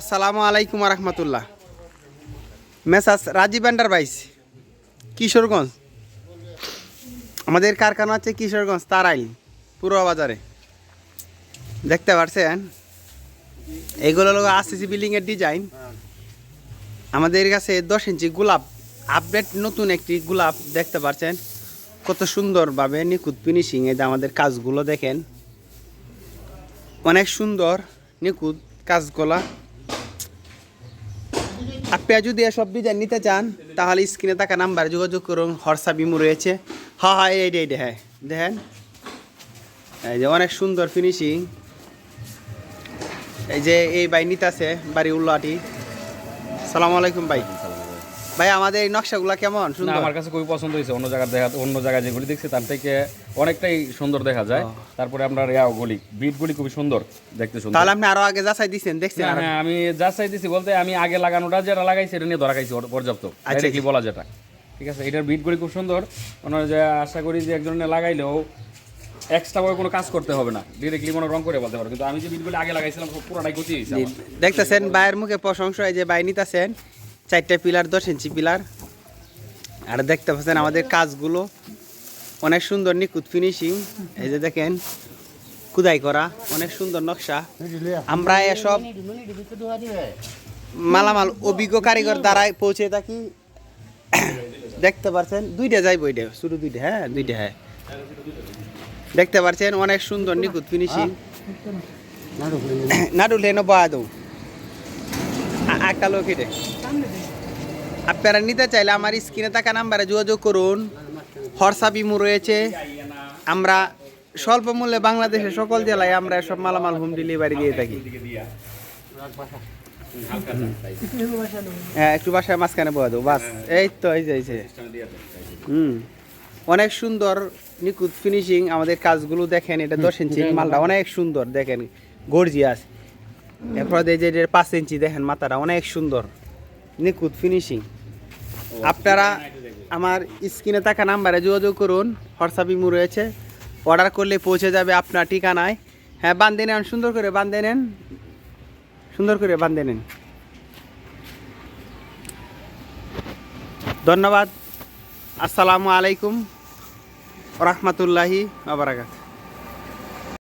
আসসালামু আলাইকুম রহমতুল্লাহ মেসাস রাজীব এন্টারপ্রাইজ কিশোরগঞ্জ। আমাদের কারখানা হচ্ছে কিশোরগঞ্জ তারাইল পূর্ব বাজারে। দেখতে পারছেন? এগুলো হলো আরসিসি বিল্ডিংয়ের ডিজাইন আমাদের কাছে দশ ইঞ্চি গোলাপ আপডেট নতুন একটি গোলাপ দেখতে পাচ্ছেন কত সুন্দরভাবে নিখুঁত ফিনিশিং এই আমাদের কাজগুলো দেখেন। অনেক সুন্দর, নিখুঁত কাজগুলা। আপনি যদি এসব ডিজাইন নিতে চান, তাহলে স্ক্রিনে থাকা নাম্বার যোগাযোগ করুন হরসা বিমু রয়েছে। হা হা, এই এইটা হ্যাঁ দেখেন এই যে অনেক সুন্দর ফিনিশিং এই যে এই বাই নিতে আছে বাড়ি উল্লাটি। সালাম আলাইকুম ভাই। ভাই আমাদের এই নকশাগুলা কেমন? সুন্দর? আমার কাছে খুবই পছন্দ হয়েছে। অন্য জায়গায় দেখা অন্য জায়গায় যেগুলি দেখছি তার থেকে অনেকটাই সুন্দর দেখা যায়। তারপরে গুলি বিট গুলি খুবই সুন্দর দেখতে সুন্দর। তাহলে আপনি আরও আগে যাচাই দিচ্ছেন দেখছেন হ্যাঁ আমি যা চাইতেছি বলতে আমি আগে লাগানোটা যেটা লাগাইছি এটা নিয়ে ধরা খাইছি পর্যাপ্ত। আচ্ছা, এটা কি বলা যেটা? ঠিক আছে এটার বিট গুলি খুব সুন্দর। মনে যে আশা করি যে একজনে লাগাইলেও এক্সট্রা করে কোনো কাজ করতে হবে না। ডিরেক্টলি মনে রং করে বলতে পারো। কিন্তু আমি যে বিট বিটগুলি আগে লাগাইছিলাম পুরোটাই গতি হয়েছে দেখতেছেন বাইয়ের মুখে প্রশংসা এই যে বাই নিতেছেন। চারটে পিলার, দশ ইঞ্চি পিলার। আর দেখতে পাচ্ছেন আমাদের কাজগুলো। অনেক সুন্দর নিখুঁত ফিনিশিং এই যে দেখেন কুদাই করা, অনেক সুন্দর নকশা। আমরা এসব মালামাল অভিজ্ঞ কারিগর দ্বারাই পৌঁছে থাকি। দেখতে পাচ্ছেন, দুইটা যাই ওইটা শুধু দুইটা হ্যাঁ দুইটা হ্যাঁ। দেখতে পাচ্ছেন, অনেক সুন্দর নিখুঁত ফিনিশিং নাডুল হেন বা দৌ একটা লোক এটা। আপনারা নিতে চাইলে আমার স্ক্রিনে থাকা নাম্বারে যোগাযোগ করুন। হরসা বিমু রয়েছে। আমরা স্বল্প মূল্যে বাংলাদেশের সকল জেলায় আমরা সব মালামাল হোম ডেলিভারি দিয়ে থাকি। হ্যাঁ একটু বাসায় মাঝখানে বয়া দেবো বাস। এই তো এই যে এই যে। হুম। অনেক সুন্দর নিখুঁত ফিনিশিং আমাদের কাজগুলো দেখেন এটা দশ ইঞ্চি মালটা অনেক সুন্দর দেখেন গর্জিয়াস এরপর এই যে পাঁচ ইঞ্চি দেখেন মাথাটা অনেক সুন্দর। নিখুঁত ফিনিশিং আপনারা আমার স্ক্রিনে থাকা নাম্বারে যোগাযোগ করুন হোয়াটসঅ্যাপ ইমু রয়েছে। অর্ডার করলে পৌঁছে যাবে আপনার ঠিকানায়। হ্যাঁ বান্ধে নেন, সুন্দর করে বান্ধে নেন। সুন্দর করে বান্ধে নেন। ধন্যবাদ। আসসালামু আলাইকুম। রহমতুল্লাহি আবরাকাত